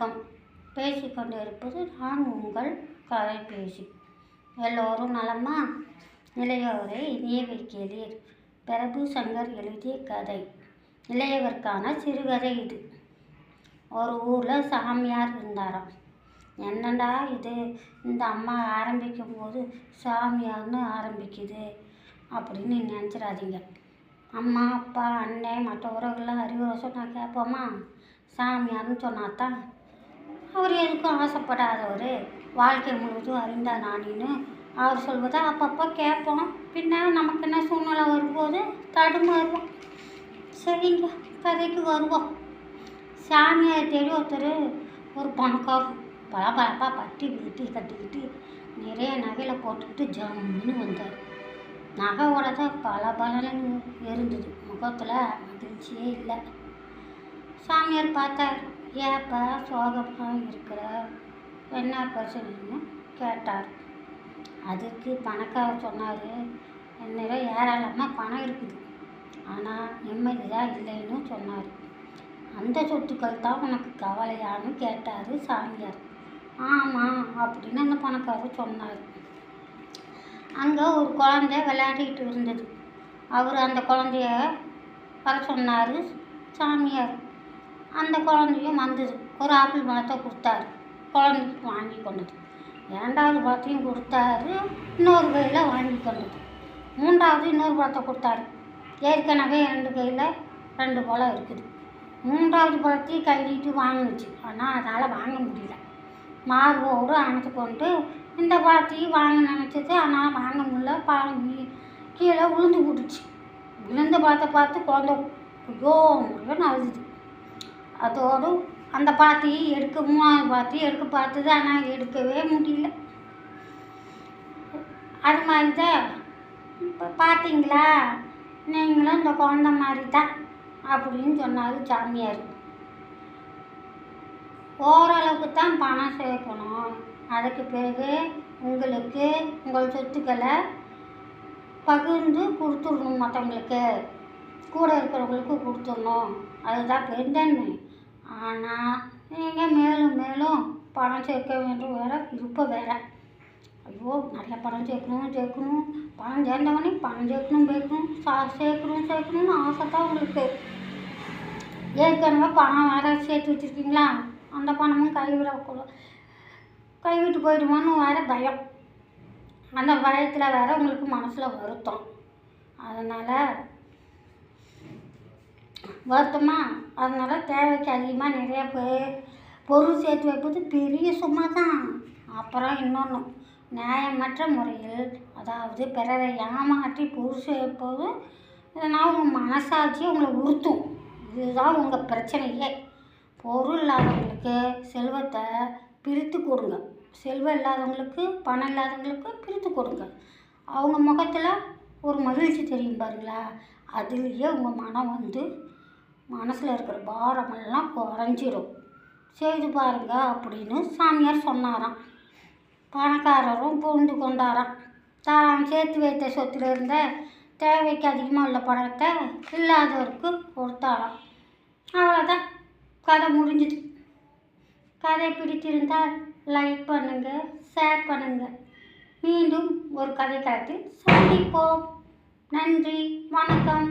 வணக்கம். பேசிக்கொண்டு இருப்பது நான் உங்கள் கதைபேசி எல்லோரும் நலமா? இளையவரை இனியவை கேளீர். பிரபு சங்கர் எழுதிய கதை. இளையவருக்கான சிறுகதை இது. ஒரு ஊரில் சாமியார் இருந்தாராம். என்னடா இது? இந்த அம்மா ஆரம்பிக்கும் போது சாமியார்னு ஆரம்பிக்குது அப்படின்னு நினச்சிடாதீங்க. அம்மா அப்பா அண்ணன் மற்ற உறவுகள்லாம் அறிவுரை சொன்னால் கேட்போமா? சாமியார்னு சொன்னாதான் அவர் எதுக்கும் ஆசைப்படாதவர். வாழ்க்கை முழுவதும் அறிந்த நானின்னு அவர் சொல்வதை அப்பப்போ கேட்போம். பின்ன நமக்கு என்ன சூழ்நிலை வரும்போது தடுமாறுவோம். சரிங்க கதைக்கு வருவோம். சாமியார் தேடி ஒருத்தர் ஒரு பணக்காரர் பளபளப்பாக பட்டி வீட்டி கட்டிக்கிட்டு நிறைய நகையில் போட்டுக்கிட்டு ஜம்முன்னு வந்தார். நகையோட தான் பல பலன்னு இருந்தது. முகத்தில் மகிழ்ச்சியே இல்லை. சாமியார் பார்த்தார். ஏப்பா சோகமாக இருக்கிற? என்ன பிரச்சனைன்னு கேட்டார். அதுக்கு பணக்காரர் சொன்னார். என்னிடம் ஏராளமாக பணம் இருக்குது. ஆனால் நிம்மதி தான் இல்லைன்னு சொன்னார். அந்த சொத்துக்கள் தான் உனக்கு கவலையான்னு கேட்டார் சாமியார். ஆமாம் அப்படின்னு அந்த பணக்காரர் சொன்னார். அங்கே ஒரு குழந்தை விளையாடிக்கிட்டு இருந்தது. அவர் அந்த குழந்தைய வர சொன்னார் சாமியார். அந்த குழந்தையும் வந்தது. ஒரு ஆப்பிள் பழத்தை கொடுத்தாரு. குழந்தைக்கு வாங்கி கொண்டது. இரண்டாவது பழத்தையும் கொடுத்தாரு. இன்னொரு கையில் வாங்கி கொண்டது. மூன்றாவது இன்னொரு பழத்தை கொடுத்தாரு. ஏற்கனவே ரெண்டு கையில் ரெண்டு பழம் இருக்குது. மூன்றாவது பழத்தையும் கழுவிட்டு நீட்டி வாங்கினுச்சு. ஆனால் அதால் வாங்க முடியல. மார்போடு அணைத்து கொண்டு இந்த பழத்தையும் வாங்க நினச்சது. ஆனால் வாங்க முடியல. பழம் கீழே விழுந்து போட்டுச்சு. விழுந்த பழத்தை பார்த்து குழந்தை ஐயோ முருகன் அழுதுது. அதோடு அந்த பாத்தியும் எடுக்க மூணாவது பாத்தியும் எடுக்க பார்த்தது ஆனால் எடுக்கவே முடியல. அது மாதிரி தான். இப்போ பார்த்தீங்களா நீங்களும் இந்த குழந்த மாதிரி தான் அப்படின்னு சொன்னார் சாமியார். ஓரளவுக்கு தான் பணம் சேர்க்கணும். அதுக்கு பிறகு உங்களுக்கு உங்கள் சொத்துக்களை பகிர்ந்து கொடுத்துடணும் மற்றவங்களுக்கு கூட இருக்கிறவங்களுக்கு கொடுத்துடணும். அதுதான் பெருந்தன்மை ஆனால் நீங்கள் மேலும் மேலும் பணம் சேர்க்க வேண்டும் வேறு விருப்பம் வேறு. ஐயோ நிறைய பணம் சேர்க்கணும் சேர்க்கணும். பணம் சேர்ந்தவொடனே பணம் சேர்க்கணும் சேர்க்கணும். சா சேர்க்கணும் சேர்க்கணும்னு ஆசை தான் உங்களுக்கு. ஏற்கனவே பணம் வேறு சேர்த்து வச்சுருக்கீங்களா? அந்த பணமும் கைவிடக்கூடாது கைவிட்டு போயிடுமோன்னு வேற பயம். அந்த பயத்தில் வேறு உங்களுக்கு மனசில் வருத்தம். அதனால் வருத்தமா? அதனால் தேவைக்கு அதிகமாக நிறைய பேர் பொருள் சேர்த்து வைப்பது பெரிய சும்மா தான் அப்புறம் இன்னொன்று நியாயமற்ற முறையில் அதாவது பிறரை ஏமாற்றி பொருள் சேர்ப்பது இதனால் உங்கள் மனசாட்சி உங்களை உறுத்தும். இதுதான் உங்கள் பிரச்சனையே. பொருள் இல்லாதவங்களுக்கு செல்வத்தை பிரித்து கொடுங்க. செல்வம் இல்லாதவங்களுக்கு பணம் இல்லாதவங்களுக்கு பிரித்து கொடுங்க. அவங்க முகத்தில் ஒரு மகிழ்ச்சி தெரியும் பாருங்களா? அதுலேயே உங்கள் மனம் வந்து மனசில் இருக்கிற பாரமெல்லாம் குறைஞ்சிரும். செய்து பாருங்க அப்படின்னு சாமியார் சொன்னாராம். பணக்காரரும் பூண்டு கொண்டாராம். தான் சேர்த்து வைத்த சொத்துல இருந்த தேவைக்கு அதிகமாக உள்ள பணத்தை இல்லாதவருக்கு கொடுத்தாராம். அவ்வளோதான் கதை முடிஞ்சுது. கதை பிடித்திருந்தால் லைக் பண்ணுங்கள் ஷேர் பண்ணுங்கள் மீண்டும் ஒரு கதை தளத்தில் சந்திப்போம். நன்றி வணக்கம்.